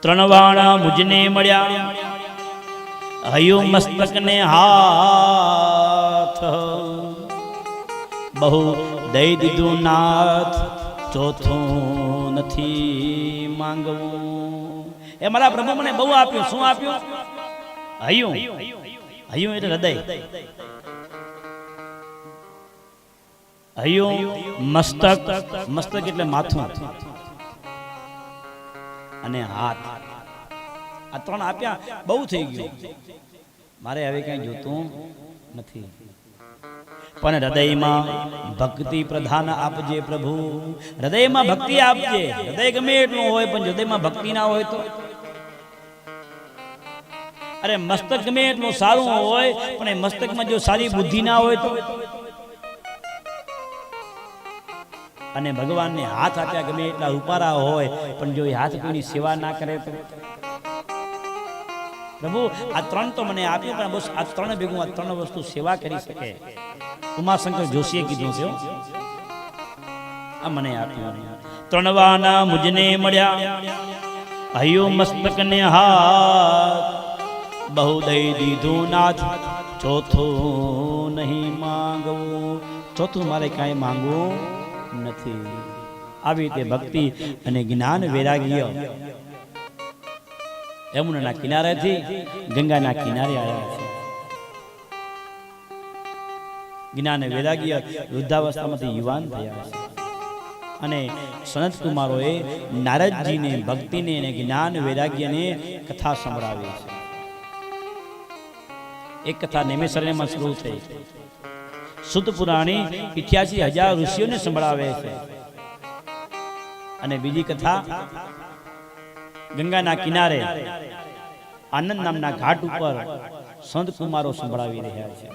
ત્રણ વાણા મુજને મળ્યા. હયું મસ્તકને હાથ. બહુ દઈ દીધું નાથ, ચોથું નથી માંગવું. એ મારા પ્રભુ મને બહુ આપ્યું. શું આપ્યું? હયું. હયું એટલે હૃદય. હયું મસ્તક. મસ્તક એટલે માથું. અને હાથ. આ ત્રણ આપ્યા, બહુ થઈ ગયું. મારે હવે કઈ જોતું નથી. પણ હૃદયમાં ભક્તિ પ્રધાન આપજે પ્રભુ. હૃદયમાં ભક્તિ આપજે. હૃદય ગમે એટલું હોય, પણ હૃદયમાં ભક્તિ ના હોય તો? અરે મસ્તક ગમે એટલું સારું હોય, પણ એ મસ્તકમાં જો સારી બુદ્ધિ ના હોય તો? અને ભગવાનને હાથ આપ્યા ગમે એટલા રૂપારા હોય, પણ જો એ હાથ કોઈની સેવા ના કરે તો? પ્રભુ, આ ત્રણ તો મને આપ્યું, પણ બસ આ ત્રણ ભેગું, આ ત્રણ વસ્તુ સેવા કરી શકે. ઉમાશંકર જોશીએ કીધું છે. આ મને આપ્યું. ત્રણવાના મુજને મળ્યા. હૈયો મસ્તકને હાથ. બહુ દઈ દીધું નાથ. ચોથું નહીં માંગવું. ચોથું મારે કાંઈ માંગવું? નથી. આવી રીતે ભક્તિ અને જ્ઞાન વૈરાગ્ય યમુનાના કિનારેથી ગંગાના કિનારે આવ્યા છે. જ્ઞાન વૈરાગ્ય વૃદ્ધાવસ્થામાંથી યુવાન થયા છે. અને સનત કુમારોએ નારદજીને, ભક્તિને અને જ્ઞાન વૈરાગ્યને કથા સંભળાવી છે. એક કથા નેમેશ્વરમાં શરૂ થઈ. સુત પુરાણી ઇઠ્યાસી હજાર ઋષિઓને સંભળાવે છે. અને બીજી કથા, ગંગાના કિનારે આનંદ નામના ઘાટ ઉપર સંત કુમારો સંભળાવી રહ્યા છે.